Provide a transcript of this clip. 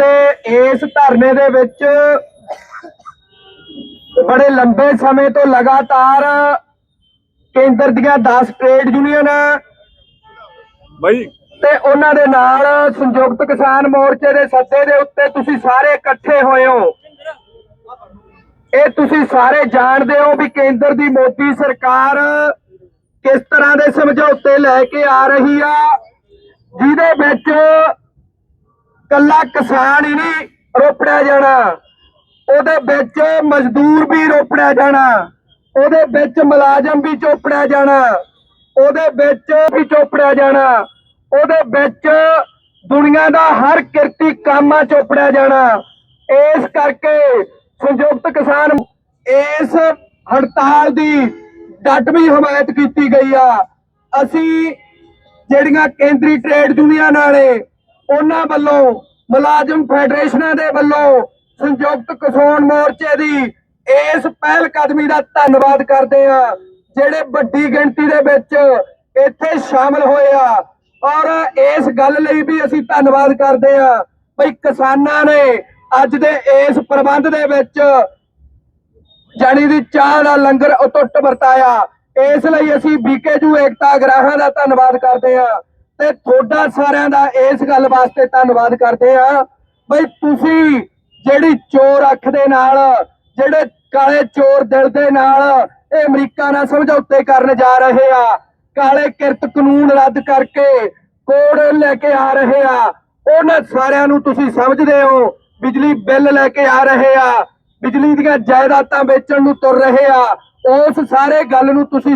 ਦੇ ਇਸ ਧਰਨੇ ਦੇ ਵਿੱਚ ਬੜੇ ਲੰਬੇ ਸਮੇਂ ਤੋਂ ਲਗਾਤਾਰ ਕੇਂਦਰ ਦੀਆਂ 10 ਟ੍ਰੇਡ ਯੂਨੀਅਨ ਬਾਈ। ਤੇ ਉਹਨਾਂ ਦੇ ਨਾਲ ਸੰਯੁਕਤ ਕਿਸਾਨ ਮੋਰਚੇ ਦੇ ਸੱਦੇ ਦੇ ਉੱਤੇ ਤੁਸੀਂ ਸਾਰੇ ਇਕੱਠੇ ਹੋਏ ਹੋ। ਇਹ ਤੁਸੀਂ ਸਾਰੇ ਜਾਣਦੇ ਹੋ ਵੀ ਕੇਂਦਰ ਦੀ ਮੋਦੀ ਸਰਕਾਰ ਕਿਸ ਤਰ੍ਹਾਂ ਦੇ ਸਮਝੌਤੇ ਲੈ ਕੇ ਆ ਰਹੀ ਆ ਜਿਹਦੇ ਵਿੱਚ ਕੱਲਾ ਕਿਸਾਨ ਹੀ ਨਹੀਂ ਰੋਪੜਿਆ ਜਾਣਾ। ਉਹਦੇ ਵਿੱਚ ਮਜ਼ਦੂਰ ਵੀ ਰੋਪੜਿਆ ਜਾਣਾ। ਉਹਦੇ ਵਿੱਚ ਮੁਲਾਜ਼ਮ ਵੀ ਚੋਪੜਿਆ ਜਾਣਾ। ਉਹਦੇ ਵਿੱਚ ਵੀ ਚੋਪੜਿਆ ਜਾਣਾ। ਉਹਦੇ ਵਿੱਚ ਦੁਨੀਆ ਦਾ ਹਰ ਕਿਰਤੀ ਕਾਮਾ ਚੋਪੜਿਆ ਜਾਣਾ। ਇਸ ਕਰਕੇ ਸੰਯੁਕਤ ਕਿਸਾਨ ਇਸ ਹੜਤਾਲ ਦੀ ਡਟ ਵੀ ਹਮਾਇਤ ਕੀਤੀ ਗਈ ਆ। ਅਸੀਂ ਜਿਹੜੀਆਂ ਕੇਂਦਰੀ ਟ੍ਰੇਡ ਯੂਨੀਅਨ ਵਾਲੇ ਉਹਨਾਂ ਵੱਲੋਂ ਮੁਲਾਜ਼ਮ ਫੈਡਰੇਸ਼ਨਾਂ ਦੇ ਵੱਲੋਂ ਸੰਯੁਕਤ ਕਿਸਾਨ ਮੋਰਚੇ ਦੀ ਇਸ ਪਹਿਲ ਕਦਮੀ ਦਾ ਧੰਨਵਾਦ ਕਰਦੇ ਆ ਜਿਹੜੇ ਵੱਡੀ ਗਿਣਤੀ ਦੇ ਵਿੱਚ ਇੱਥੇ ਸ਼ਾਮਲ ਹੋਏ ਆ। ਔਰ ਇਸ ਗੱਲ ਲਈ ਵੀ ਅਸੀਂ ਧੰਨਵਾਦ ਕਰਦੇ ਆ ਭਈ ਕਿਸਾਨਾਂ ਨੇ ਅੱਜ ਦੇ ਇਸ ਪ੍ਰਬੰਧ ਦੇ ਵਿੱਚ ਜਾਣੀ ਦੀ ਚਾਹ ਦਾ ਲੰਗਰ ਉਤੁੱਟ ਵਰਤਾਇਆ। ਇਸ ਲਈ ਅਸੀਂ ਬੀਕੇਜੂ ਏਕਤਾ ਗ੍ਰਾਹਾਂ ਦਾ ਧੰਨਵਾਦ ਕਰਦੇ ਹਾਂ। ਤੇ ਤੁਹਾਡਾ ਸਾਰਿਆਂ ਦਾ ਇਸ ਗੱਲ ਵਾਸਤੇ ਧੰਨਵਾਦ ਕਰਦੇ ਹਾਂ ਬਈ ਤੁਸੀਂ ਜਿਹੜੀ ਚੋਰ ਅੱਖ ਦੇ ਨਾਲ, ਜਿਹੜੇ ਕਾਲੇ ਚੋਰ ਦਿਲ ਦੇ ਨਾਲ ਇਹ ਅਮਰੀਕਾ ਨਾਲ ਸਮਝੌਤੇ ਕਰਨ ਜਾ ਰਹੇ ਆ, ਕਾਲੇ ਕਿਰਤ ਕਾਨੂੰਨ ਰੱਦ ਕਰਕੇ ਕੋਡ ਲੈ ਕੇ ਆ ਰਹੇ ਆ, ਉਹਨਾਂ ਸਾਰਿਆਂ ਨੂੰ ਤੁਸੀਂ ਸਮਝਦੇ ਹੋ, ਬਿਜਲੀ ਬਿੱਲ ਲੈ ਕੇ ਆ ਰਹੇ ਆ, ਬਿਜਲੀ ਦੀਆਂ ਜਾਇਦਾਦਾਂ ਵੇਚਣ ਨੂੰ ਤੁਰ ਰਹੇ ਆ, ਉਸ ਸਾਰੇ ਗੱਲ ਨੂੰ ਤੁਸੀਂ